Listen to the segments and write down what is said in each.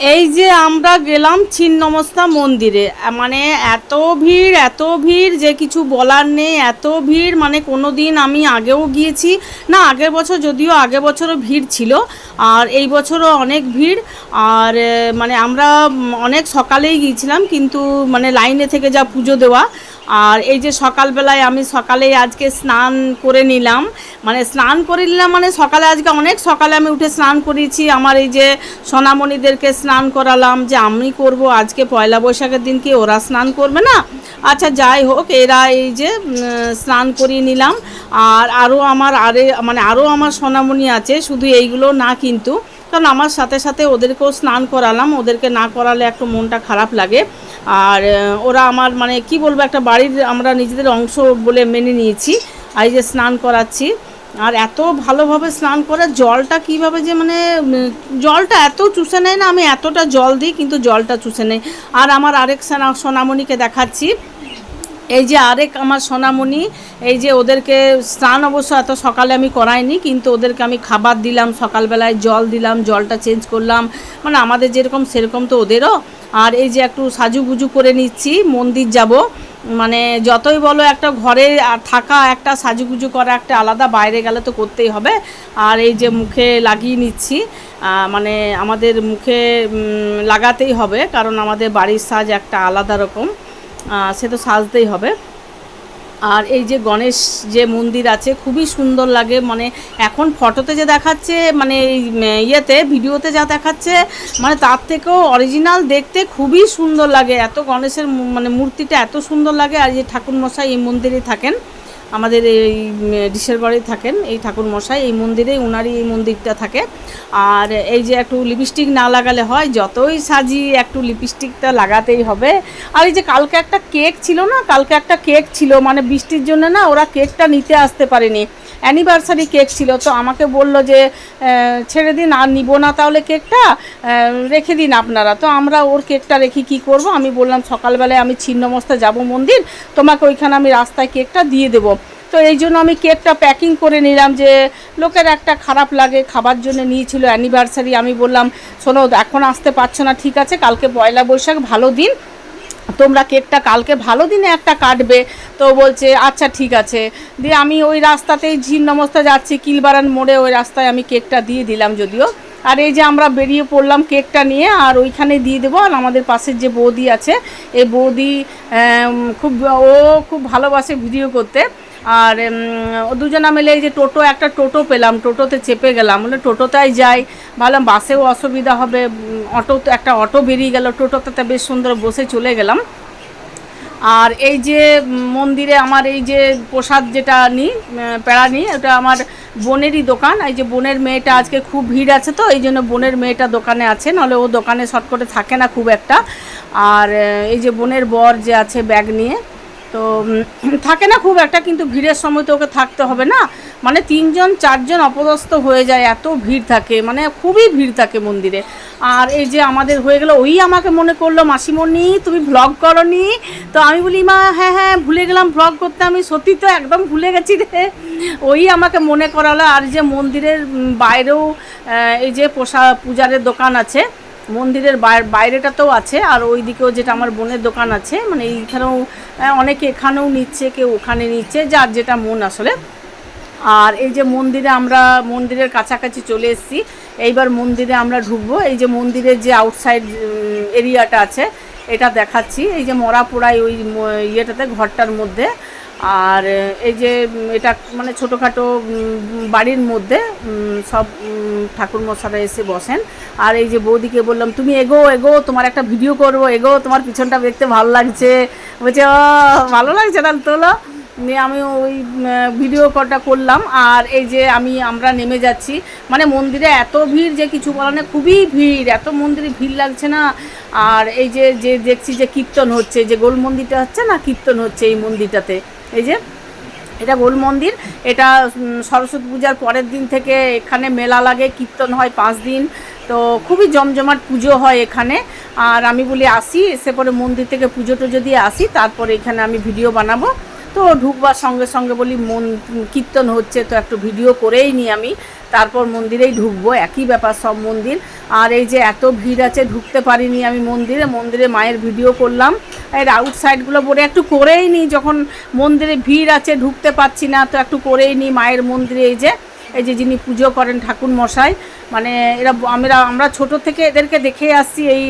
এই যে আমরা গেলাম ছিন্নমস্তা মন্দিরে মানে এত ভিড় এত ভিড় যে কিছু বলার নেই, এত ভিড় মানে কোনো দিন আমি আগেও গিয়েছি। না, আগের বছর যদিও আগের বছরও ভিড় ছিল, আর এই বছরও অনেক ভিড়, আর মানে আমরা অনেক সকালেই গিয়েছিলাম, কিন্তু মানে লাইনে থেকে যা পুজো দেওয়া আর এই যে সকালবেলায় আমি সকালেই আজকে স্নান করে নিলাম। মানে স্নান করে নিলাম মানে সকালে আজকে অনেক সকালে আমি উঠে স্নান করেছি। আমার এই যে সোনামণিদেরকে স্নান করালাম যে আমি করব আজকে পয়লা বৈশাখের দিন কি ওরা স্নান করবে না? আচ্ছা যাই হোক, এরা এই যে স্নান করিয়ে নিলাম। আর আরও আমার আরে মানে আরও আমার সোনামণি আছে, শুধু এইগুলো না কিন্তু কারণ আমার সাথে সাথে ওদেরকেও স্নান করালাম। ওদেরকে না করালে একটু মনটা খারাপ লাগে। আর ওরা আমার মানে কি বলব, একটা বাড়ির আমরা নিজেদের অংশ বলে মেনে নিয়েছি। আর এই যে স্নান করাচ্ছি। আর এত ভালোভাবে স্নান করে জলটা কীভাবে যে মানে জলটা এত চুষে নেয় না, আমি এতটা জল দিই, কিন্তু জলটা চুষে নেই। আর আমার আরেক সোনা, সোনামণিকে দেখাচ্ছি। এই যে আরেক আমার সোনামণি, এই যে ওদেরকে স্নান অবশ্য এত সকালে আমি করাইনি, কিন্তু ওদেরকে আমি খাবার দিলাম, সকালবেলায় জল দিলাম, জলটা চেঞ্জ করলাম। মানে আমাদের যেরকম সেরকম তো ওদেরও। আর এই যে একটু সাজুগুজু করে নিচ্ছি, মন্দির যাব। মানে যতই বলো একটা ঘরে থাকা, একটা সাজুগুজু করা, একটা আলাদা বাইরে গেলে তো করতেই হবে। আর এই যে মুখে লাগিয়ে নিচ্ছি মানে আমাদের মুখে লাগাতেই হবে, কারণ আমাদের বাড়ির সাজ একটা আলাদা রকম। সে তো সাজতেই হবে। আর এই যে গণেশ যে মন্দির আছে, খুবই সুন্দর লাগে। মানে এখন ফটোতে যে দেখাচ্ছে মানে ইয়েতে, ভিডিওতে যা দেখাচ্ছে মানে তার থেকেও অরিজিনাল দেখতে খুবই সুন্দর লাগে। এত গণেশের মানে মূর্তিটা এত সুন্দর লাগে। আর যে ঠাকুর মশাই এই মন্দিরে থাকেন আমাদের এই ডিশের গড়েই থাকেন এই ঠাকুর মশাই এই মন্দিরে উনারই এই মন্দিরটা থাকে। আর এই যে একটু লিপস্টিক না লাগালে হয়, যতই সাজি একটু লিপস্টিকটা লাগাতেই হবে। আর এই যে কালকে একটা কেক ছিল না, কালকে একটা কেক ছিল মানে বৃষ্টির জন্য না ওরা কেকটা নিতে আসতে পারেনি। অ্যানিভার্সারি কেক ছিল, তো আমাকে বলল যে ছেড়ে দিন, আর নিব না তাহলে কেকটা রেখে দিন আপনারা। তো আমরা ওর কেকটা রেখে কি করব? আমি বললাম, সকালবেলায় আমি ছিন্নমস্তা যাব মন্দির, তোমাকে ওইখানে আমি রাস্তায় কেকটা দিয়ে দেবো। তো এই জন্য আমি কেকটা প্যাকিং করে নিলাম যে লোকের একটা খারাপ লাগে, খাবার জন্য নিয়েছিল অ্যানিভার্সারি আমি বললাম, শোনো, এখন আসতে পারছ না, ঠিক আছে, কালকে পয়লা বৈশাখ, ভালো দিন। তোমরা কেকটা কালকে ভালো দিনে একটা কাটবে। তো বলছে আচ্ছা ঠিক আছে। দিয়ে আমি ওই রাস্তাতেই ঝিন্নমস্তা যাচ্ছি, কিলবারান মোড়ে ওই রাস্তায় আমি কেকটা দিয়ে দিলাম যদিও। আর এই যে আমরা বেরিয়ে পড়লাম কেকটা নিয়ে, আর ওইখানে দিয়ে দেবো, আর আমাদের পাশের যে বৌদি আছে, এই বৌদি খুব, ও খুব ভালোবাসে ভিডিও করতে। আর দুজনা মিলে এই যে টোটো, একটা টোটো পেলাম, টোটোতে চেপে গেলাম। বলে টোটোতেই যাই। ভাবলাম, বাসেও অসুবিধা হবে। অটো, একটা অটো বেরিয়ে গেল টোটোতে তো বেশ সুন্দর বসে চলে গেলাম। আর এই যে মন্দিরে আমার এই যে প্রসাদ যেটা নিই পেড়া নিই, ওটা আমার বোনেরই দোকান। এই যে বোনের মেয়েটা আজকে খুব ভিড় আছে তো, এই জন্য বোনের মেয়েটা দোকানে আছে। নাহলে ও দোকানে শর্ট করে থাকে না খুব একটা। আর এই যে বোনের বর যে আছে ব্যাগ নিয়ে তো থাকে না খুব একটা, কিন্তু ভিড়ের সময় তো ওকে থাকতে হবে না। মানে তিনজন, চারজন অপদস্থ হয়ে যায়, এত ভিড় থাকে মানে খুবই ভিড় থাকে মন্দিরে। আর এই যে আমাদের হয়ে গেল, ওই আমাকে মনে করল, মাসিমণি, তুমি ভ্লগ করনি? তো আমি বলি, মা হ্যাঁ হ্যাঁ ভুলে গেলাম ভ্লগ করতে, আমি সত্যি তো একদম ভুলে গেছি রে। ওই আমাকে মনে করালো, আর যে মন্দিরের বাইরেও এই যে পোষা, পূজারের দোকান আছে মন্দিরের বাইরে, বাইরেটাতেও আছে, আর ওই দিকেও যেটা আমার বোনের দোকান আছে মানে এইখানেও অনেকে এখানেও নিচ্ছে, কেউ ওখানে নিচ্ছে, যার যেটা মন আসলে। আর এই যে মন্দিরে আমরা, মন্দিরের কাছাকাছি চলে এসেছি, এইবার মন্দিরে আমরা ঢুকবো, এই যে মন্দিরের যে আউটসাইড এরিয়াটা আছে, এটা দেখাচ্ছি, এই যে মরা পোড়াই ওই ইয়েটাতে, ঘরটার মধ্যে। আর, এই যে, এটা মানে ছোটোখাটো বাড়ির মধ্যে সব ঠাকুর মশারা এসে বসেন। আর এই যে বৌদিকে বললাম, তুমি এগো এগো, তোমার একটা ভিডিও করব, এগো, তোমার পিছনটা দেখতে ভালো লাগছে। বলছে ভালো লাগছে তাহলে তোলো নিয়ে আমি ওই ভিডিও কলটা করলাম। আর এই যে আমি, আমরা নেমে যাচ্ছি মানে মন্দিরে এত ভিড় যে কিছু বলার নেই, খুবই ভিড়, এত মন্দিরে ভিড় লাগছে না। আর এই যে যে দেখছি যে কীর্তন হচ্ছে, যে গোল মন্দিরটা হচ্ছে না, কীর্তন হচ্ছে এই মন্দিরটাতে। এই যে, এটা গোল মন্দির। এটা সরস্বতী পূজার পরের দিন থেকে এখানে মেলা লাগে, কীর্তন হয় পাঁচ দিন। তো খুবই জমজমাট পুজো হয় এখানে। আর আমি বলি আসি, এসে পরে মন্দির থেকে পুজো টুজো দিয়ে আসি, তারপরে এখানে আমি ভিডিও বানাবো। তো ঢুকবার সঙ্গে সঙ্গে বলি, মন কীর্তন হচ্ছে, তো একটু ভিডিও করেই নিই আমি। তারপর মন্দিরেই ঢুকবো, একই ব্যাপার সব মন্দির। আর এই যে এত ভিড় আছে, ঢুকতে পারিনি আমি মন্দিরে মন্দিরে মায়ের ভিডিও করলাম। এর আউটসাইডগুলো পরে একটু করেই নিই যখন মন্দিরে ভিড় আছে, ঢুকতে পারছি না, তো একটু করেই নিই মায়ের মন্দিরে এই যে এই যে যিনি পুজো করেন ঠাকুর মশাই। মানে এরা আমরা আমরা ছোট থেকে এদেরকে দেখে আসছি, এই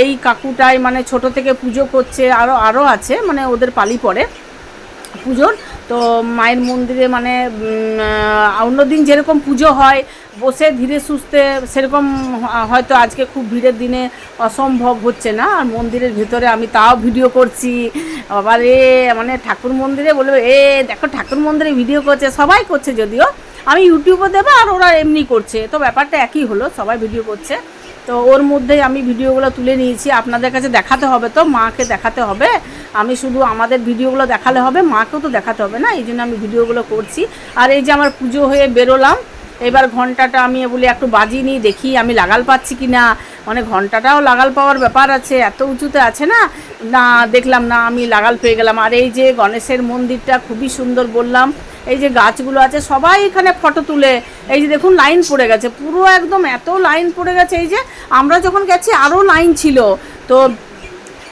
এই কাকুটাই মানে ছোট থেকে পুজো করছে আরও আরও আছে মানে ওদের পালি পড়ে। পুজোর। তো মায়ের মন্দিরে মানে অন্যদিন যেরকম পুজো হয়, বসে ধীরে সুস্থে সেরকম হয়তো আজকে খুব ভিড়ের দিনে অসম্ভব হচ্ছে না। আর মন্দিরের ভেতরে আমি তাও ভিডিও করছি। আবার এ মানে ঠাকুর মন্দিরে বলবে, এ, দেখো ঠাকুর মন্দিরে ভিডিও করছে, সবাই করছে যদিও। আমি ইউটিউবে দেবো আর ওরা এমনি করছে। তো ব্যাপারটা একই হলো, সবাই ভিডিও করছে। তো ওর মধ্যেই আমি ভিডিওগুলো তুলে নিয়েছি। আপনাদের কাছে দেখাতে হবে তো, মাকে দেখাতে হবে। আমি শুধু আমাদের ভিডিওগুলো দেখালে হবে, মাকেও তো দেখাতে হবে না, এই জন্য আমি ভিডিওগুলো করছি। আর এই যে আমার পুজো হয়ে বেরোলাম, এবার ঘন্টাটা আমি বলি একটু বাজিয়ে নিই, দেখি আমি লাগাল পাচ্ছি কি না। মানে ঘন্টাটাও লাগাল পাওয়ার ব্যাপার আছে, এত উঁচুতে আছে না না দেখলাম না আমি লাগাল পেয়ে গেলাম। আর এই যে গণেশের মন্দিরটা খুবই সুন্দর বললাম এই যে গাছগুলো আছে, সবাই এখানে ফটো তুলে, এই যে দেখুন লাইন পড়ে গেছে, পুরো একদম এত লাইন পড়ে গেছে, এই যে আমরা যখন গেছি আরও লাইন ছিল। তো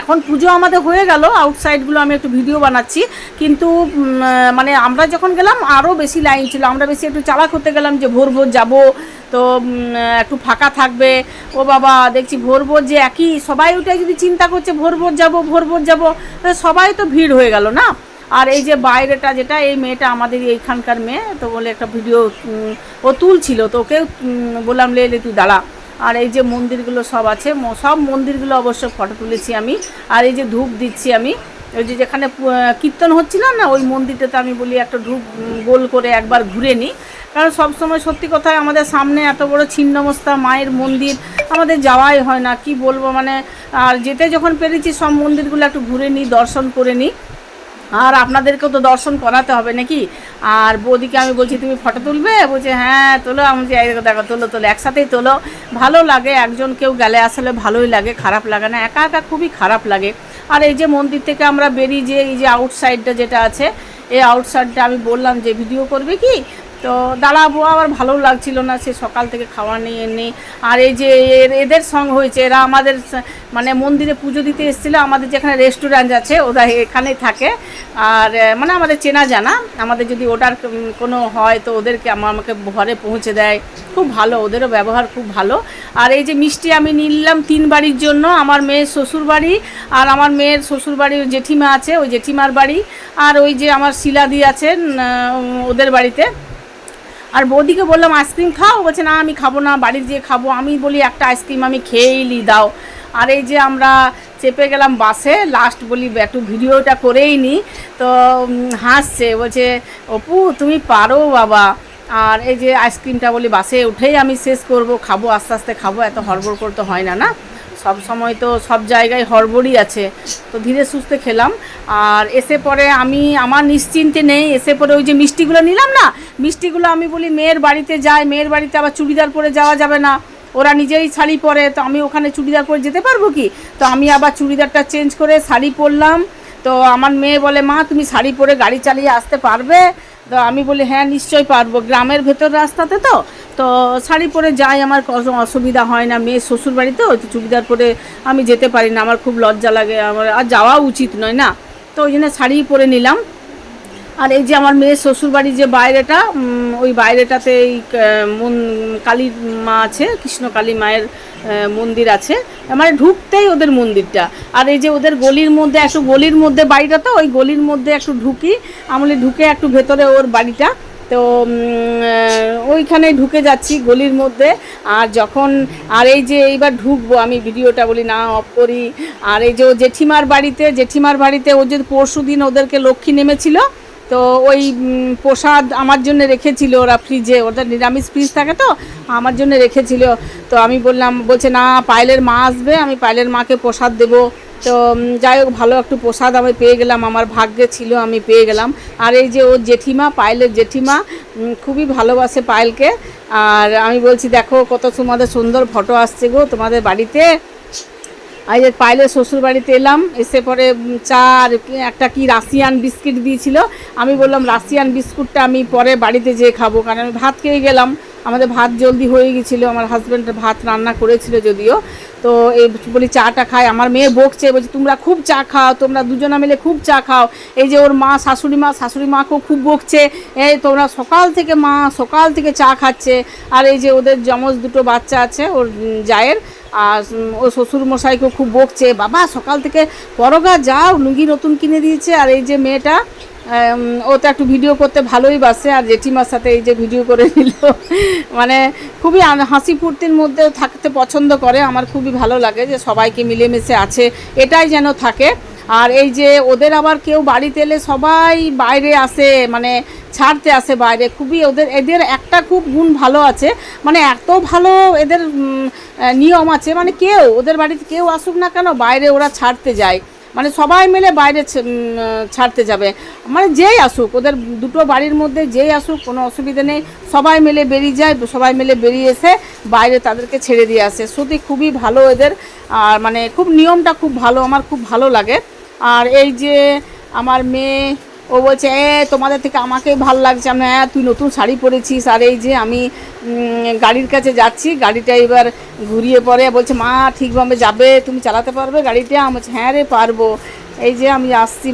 এখন পুজো আমাদের হয়ে গেল আউটসাইডগুলো আমি একটু ভিডিও বানাচ্ছি, কিন্তু মানে আমরা যখন গেলাম আরও বেশি লাইন ছিল। আমরা বেশি একটু চালাক হতে গেলাম যে ভোর ভোর যাব, তো একটু ফাঁকা থাকবে। ও বাবা, দেখছি ভোর ভোর যে একই, সবাই ওটাই যদি চিন্তা করছে, ভোর ভোর যাব, ভোর ভোর যাব সবাই তো ভিড় হয়ে গেল না? আর এই যে বাইরেটা যেটা, এই মেয়েটা আমাদের এইখানকার মেয়ে, তো বলে একটা ভিডিও ও তুলছিল, তো ওকে বললাম, লে লে, তুই দাঁড়া। আর এই যে মন্দিরগুলো সব আছে সব মন্দিরগুলো অবশ্য ফটো তুলেছি আমি, আর এই যে ধূপ দিচ্ছি আমি, ওই যে যেখানে কীর্তন হচ্ছিল না, ওই মন্দিরটাতে আমি বলি একটা ধূপ গোল করে একবার ঘুরে নিই। কারণ সবসময় সত্যি কথায় আমাদের সামনে এত বড় ছিন্নমস্তা, মায়ের মন্দির, আমাদের যাওয়াই হয় না, কি বলব মানে আর যেতে যখন পেরেছি, সব মন্দিরগুলো একটু ঘুরে নিই, দর্শন করে নিই। আর আপনাদেরকেও তো দর্শন করাতে হবে নাকি? আর বৌদিকে আমি বলছি, তুমি ফটো তুলবে? বলছে হ্যাঁ তোলো, আমি যে দেখো তোলো তোলো, একসাথেই তোলো। ভালো লাগে, একজন কেউ গেলে আসলে ভালোই লাগে, খারাপ লাগে না, একা একা খুবই খারাপ লাগে। আর এই যে মন্দির থেকে আমরা বেরিয়ে যে, এই যে আউটসাইডটা যেটা আছে, এই আউটসাইডটা আমি বললাম যে, ভিডিও করবে কি? তো দাঁড়াবো, আবার ভালো লাগছিল না, সে সকাল থেকে খাওয়া নেই, এ নেই। আর এই যে এদের সঙ্গ হয়েছে, এরা আমাদের মানে মন্দিরে পুজো দিতে এসেছিল, আমাদের যেখানে রেস্টুরেন্ট আছে, ওরা এখানেই থাকে। আর মানে আমাদের চেনা জানা, আমাদের যদি ওটার কোনো হয়, তো ওদেরকে আমার আমাকে ঘরে পৌঁছে দেয়। খুব ভালো, ওদেরও ব্যবহার খুব ভালো। আর এই যে মিষ্টি আমি নিলাম তিন বাড়ির জন্য, আমার মেয়ের শ্বশুর বাড়ি, আর আমার মেয়ের শ্বশুর বাড়ির জেঠিমা আছে, ওই জেঠিমার বাড়ি। আর ওই যে আমার শিলাদি আছেন ওদের বাড়িতে। আর বৌদিকে বললাম, আইসক্রিম খাও? বলছে, না, আমি খাব না, বাড়ির যেয়ে খাব। আমি বলি, একটা আইসক্রিম আমি খেয়েইলি, দাও। আর এই যে আমরা চেপে গেলাম বাসে লাস্ট বলি, একটু ভিডিওটা করেই নি, তো হাসছে। বলছে, অপু, তুমি পারো বাবা। আর এই যে আইসক্রিমটা বলি, বাসে উঠেই আমি শেষ করব, খাব, আস্তে আস্তে খাব, এত হড়বড় করতে হয় না না? সব সময় তো সব জায়গায় হড়বড়ই আছে। তো ধীরে সুস্থে খেলাম। আর এসে পরে আমি, আমার নিশ্চিন্তে নেই, এসে পরে ওই যে মিষ্টিগুলো নিলাম না, মিষ্টিগুলো আমি বলি, মেয়ের বাড়িতে যায়, মেয়ের বাড়িতে আবার চুড়িদার পরে যাওয়া যাবে না। ওরা নিজেই শাড়ি পরে, তো আমি ওখানে চুড়িদার পরে যেতে পারব কি? তো আমি আবার চুড়িদারটা চেঞ্জ করে শাড়ি পরলাম। তো আমার মেয়ে বলে, মা, তুমি শাড়ি পরে গাড়ি চালিয়ে আসতে পারবে? তো আমি বলি হ্যাঁ নিশ্চয়ই পারব। গ্রামের ভেতর রাস্তাতে তো তো শাড়ি পরে যাই, আমার কোনো অসুবিধা হয় না। মেয়ে শ্বশুর বাড়িতে ওই চুড়িদার পরে আমি যেতে পারি না, আমার খুব লজ্জা লাগে, আমার আর যাওয়া উচিত নয় না। তো ওই জন্য শাড়ি পরে নিলাম। আর এই যে আমার মেয়ের শ্বশুরবাড়ির যে বাইরেটা ওই বাইরেটাতে এই মন, কালী মা আছে, কৃষ্ণ কালী মায়ের মন্দির আছে। মানে ঢুকতেই ওদের মন্দিরটা। আর এই যে ওদের গলির মধ্যে, একটু গলির মধ্যে বাড়িটা তো, ওই গলির মধ্যে একটু ঢুকি। আমলে ঢুকে একটু ভেতরে ওর বাড়িটা। তো ওইখানে ঢুকে যাচ্ছি গলির মধ্যে। আর যখন, আর এই যে এইবার ঢুকবো, আমি ভিডিওটা বলি, না অফ করি। আর এই যে জেঠিমার বাড়িতে জেঠিমার বাড়িতে ও যে পরশু দিন ওদেরকে লক্ষ্মী নেমেছিল তো ওই প্রসাদ আমার জন্য রেখেছিল ওরা ফ্রিজে ওদের নিরামিষ ফ্রিজ থাকে তো, আমার জন্য রেখেছিল। তো আমি বললাম, বলছে, না, পায়েলের মা আসবে, আমি পায়েলের মাকে প্রসাদ দেবো। তো যাই হোক, ভালো একটু প্রসাদ আমি পেয়ে গেলাম, আমার ভাগ্যে ছিল, আমি পেয়ে গেলাম। আর এই যে ওর জেঠিমা, পায়েলের জেঠিমা খুবই ভালোবাসে পায়েলকে। আর আমি বলছি, দেখো, কত তোমাদের সুন্দর ফটো আসছে গো তোমাদের বাড়িতে। এই যে পাইলে শ্বশুর বাড়িতে এলাম, এসে পরে চা আর একটা কি রাশিয়ান বিস্কিট দিয়েছিল। আমি বললাম, রাশিয়ান বিস্কুটটা আমি পরে বাড়িতে যেয়ে খাব। কারণ আমি ভাত খেয়ে গেলাম। আমাদের ভাত জলদি হয়ে গেছিল। আমার হাজব্যান্ড ভাত রান্না করেছিল যদিও। তো এই বলি চাটা খাই আমার মেয়ে বকছে, বলছে, তোমরা খুব চা খাও, তোমরা দুজনা মিলে খুব চা খাও। এই যে ওর মা, শাশুড়ি মা, শাশুড়ি মাকেও খুব বকছে। এই তোমরা সকাল থেকে মা, সকাল থেকে চা খাচ্ছে। আর এই যে ওদের যমজ দুটো বাচ্চা আছে, ওর জায়ের আর ও শ্বশুর মশাইকে খুব বকছে, বাবা, সকাল থেকে পরগা যাও, লুঙ্গি নতুন কিনে দিয়েছে। আর এই যে মেয়েটা ও তো একটু ভিডিও করতে ভালোই বাসে, আর জেঠিমার সাথে এই যে ভিডিও করে নিল। মানে খুবই হাসি ফুর্তির মধ্যে থাকতে পছন্দ করে। আমার খুবই ভালো লাগে যে সবাইকে মিলেমিশে আছে, এটাই যেন থাকে। আর এই যে ওদের আবার কেউ বাড়িতে এলে সবাই বাইরে আসে মানে ছাড়তে আসে বাইরে। খুবই ওদের, এদের একটা খুব গুণ ভালো আছে। মানে এত ভালো এদের নিয়ম আছে। মানে কেউ, ওদের বাড়িতে কেউ আসুক না কেন, বাইরে ওরা ছাড়তে যায়। মানে সবাই মিলে বাইরে ছাড়তে যাবে। মানে যেই আসুক, ওদের দুটো বাড়ির মধ্যে যেই আসুক, কোনো অসুবিধা নেই। সবাই মিলে বেরিয়ে যায়, সবাই মিলে বেরিয়ে এসে বাইরে তাদেরকে ছেড়ে দিয়ে আসে। সত্যি খুবই ভালো এদের। আর মানে খুব নিয়মটা খুব ভালো, আমার খুব ভালো লাগে। আর এই যে আমার মেয়ে ও বলছে, এ, তোমাদের থেকে আমাকেই ভালো লাগছে। আমি হ্যাঁ তুই নতুন শাড়ি পরেছিস। আর এই যে আমি গাড়ির কাছে যাচ্ছি, গাড়িটা এবার ঘুরিয়ে পরে বলছে, মা, ঠিকভাবে যাবে, তুমি চালাতে পারবে গাড়িটা? আমি হ্যাঁ রে, পারব। এই যে আমি আসছি।